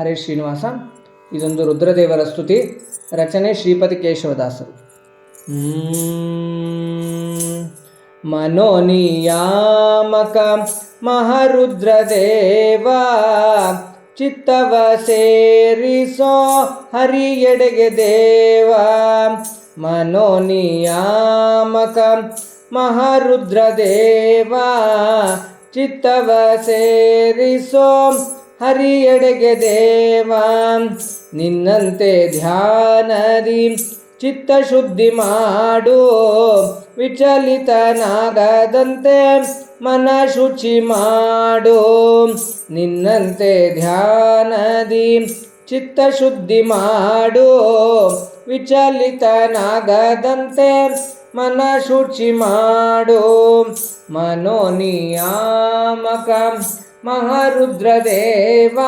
ಹರೇ ಶ್ರೀನಿವಾಸ, ಇದೊಂದು ರುದ್ರದೇವರ ಸ್ತುತಿ, ರಚನೆ ಶ್ರೀಪತಿ ಕೇಶವದಾಸರು. ಮನೋನಿಯಾಮಕ ಮಹಾರುದ್ರದೇವ, ಚಿತ್ತವ ಸೇರಿಸೋ ಎಡೆಗೆ ದೇವ ಮನೋನಿಯಾಮಕ ಮಹಾರುದ್ರದೇವ, ಚಿತ್ತವ ಸೇರಿಸೋ ಹರಿಯೆಡೆಗೆ ದೇವಾ, ನಿನ್ನಂತೆ ಧ್ಯಾನದಿ ಚಿತ್ತಶುದ್ಧಿ ಮಾಡು. ವಿಚಲಿತನಾಗದಂತೆ ಮನ ಶುಚಿ ಮಾಡು. ನಿನ್ನಂತೆ ಧ್ಯಾನದಿ ಚಿತ್ತಶುದ್ಧಿ ಮಾಡು. ವಿಚಲಿತನಾಗದಂತೆ ಮನ ಶುಚಿ ಮಾಡು. ಮನೋನಿಯಾಮಕ ಮಹಾರುದ್ರದೇವ,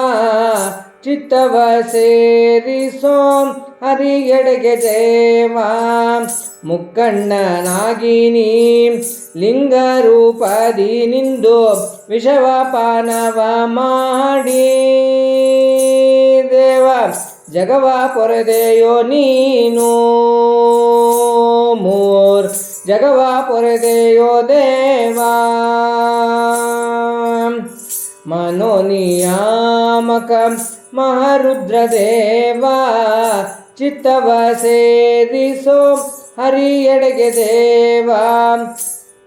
ಚಿತ್ತವ ಸೇರಿಸೋ ಹರಿಯಡೆಗೆ ದೇವ. ಲಿಂಗ ರೂಪದಿ ನಿಂದು ವಿಷವ ಪಾನವ ಮಾಡಿ. ದೇವ, ಜಗವ ಪೊರೆದೆಯೋ ನೀನು. ಮೂರ್ ಜಗವ ಪೊರೆದೆಯೋ ದೇವಾ. ಮನೋನಿಯಾಮಕ ಮಹಾರುದ್ರದೇವ, ಚಿತ್ತವ ಸೇರಿಸೋ ಹರಿಯಡೆಗೆ ದೇವ,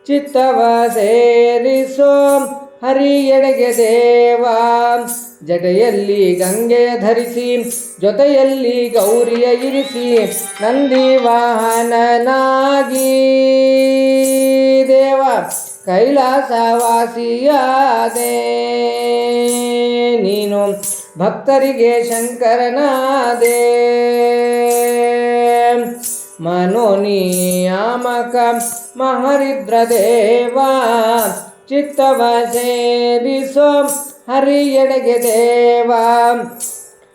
ಚಿತ್ತವ ಸೇರಿಸೋ ಹರಿಯಡೆಗೆ ದೇವ. ಜಡೆಯಲ್ಲಿ ಗಂಗೆಯ ಧರಿಸಿ, ಜೊತೆಯಲ್ಲಿ ಗೌರಿಯ ಇರಿಸಿ, ನಂದಿ ವಾಹನನಾಗಿ ಕೈಲಾಸವಾಸಿಯಾದೆ. ನೀನು ಭಕ್ತರಿಗೆ ಶಂಕರನಾದೆ. ಮನೋನಿಯಾಮಕ ಮಹರಿದ್ರದೇವ ಚಿತ್ತವ ಸೇರಿಸೋ ಹರಿಯೆಡೆಗೆ ದೇವ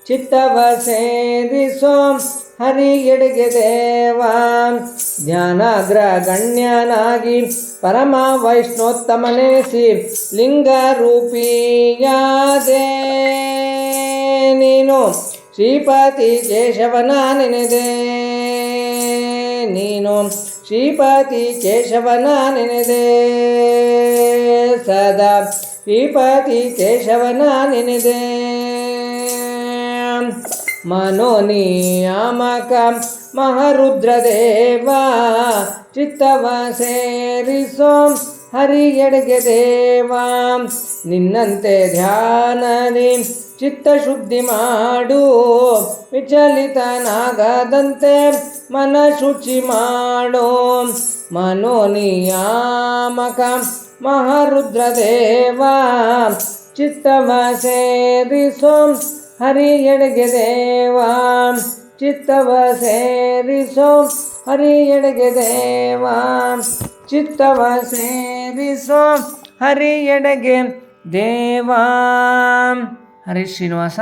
ಚಿತ್ತವ ಸೇರಿಸೋ ಹರಿಯೆಡೆಗೆ ದೇವ ಜ್ಞಾನಾಗ್ರ ಗಣ್ಯನಾಗಿ ಪರಮ ವೈಷ್ಣೋತ್ತಮನೇಸಿ ಲಿಂಗ ರೂಪಿಯಾದೆ ನೀನು ಶ್ರೀಪತಿ ಕೇಶವನ ನೆನೆದೆ ನೀನು ಶ್ರೀಪತಿ ಕೇಶವನ ನೆನೆದೆ ಸದಾ ಶ್ರೀಪತಿ ಕೇಶವನ ನೆನೆದೆ ಮನೋನಿಯಾಮಕ ಮಹಾರುದ್ರದೇವ, ಚಿತ್ತವ ಸೇರಿಸೋ ಹರಿಯೆಡೆಗೆ ದೇವಾ, ನಿನ್ನಂತೆ ಚಿತ್ತ ಶುದ್ಧಿ ಮಾಡು, ವಿಚಲಿತನಾಗದಂತೆ ಮನ ಶುಚಿ ಮಾಡು. ಮನೋನಿಯಾಮಕ ಮಹಾರುದ್ರದೇವ, ಚಿತ್ತವ ಸೇರಿಸೋ ಹರಿಯೆಡೆಗೆ ದೇವ ಚಿತ್ತವ ಸೇರಿಸೋ ಎಡೆಗೆ ದೇವ ಚಿತ್ತವ ಸೇರಿಸೋ ಎಡೆಗೆ ದೇವ ಹರಿ ಶ್ರೀನಿವಾಸ.